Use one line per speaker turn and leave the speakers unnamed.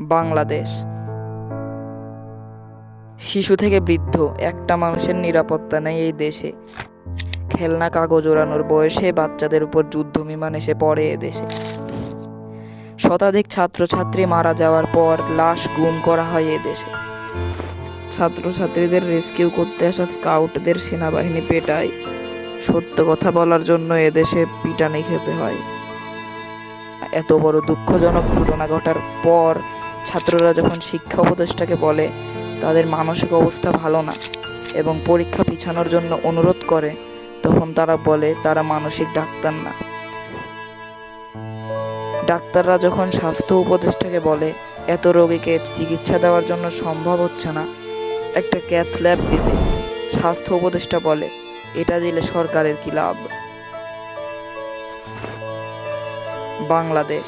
বাংলাদেশ। শিশু থেকে বৃদ্ধ, একটা মানুষের নিরাপত্তা নেই এই দেশে। খেলনা কাগজ ওড়ানোর বয়সে বাচ্চাদের উপর যুদ্ধ বিমান এসে পড়ে এ দেশে। শতাধিক ছাত্রছাত্রী মারা যাওয়ার পর লাশ গুম করা হয় এ দেশে। ছাত্রছাত্রীদের রেস্কিউ করতে আসা স্কাউটদের সেনাবাহিনী পেটায়। সত্য কথা বলার জন্য এদেশে পিটানি খেতে হয়। এত বড় দুঃখজনক ঘটনা ঘটার পর ছাত্ররা যখন শিক্ষা উপদেষ্টাকে বলে, তাদের মানসিক অবস্থা ভালো না এবং পরীক্ষা পিছানোর জন্য অনুরোধ করে, তখন তারা বলে, তারা মানসিক ডাক্তার না। ডাক্তাররা যখন স্বাস্থ্য উপদেষ্টাকে বলে, এত রোগীকে চিকিৎসা দেওয়ার জন্য সম্ভব হচ্ছে না, একটা ক্যাথ ল্যাব দিতে, স্বাস্থ্য উপদেষ্টা বলে, এটা দিলে সরকারের কি লাভ? বাংলাদেশ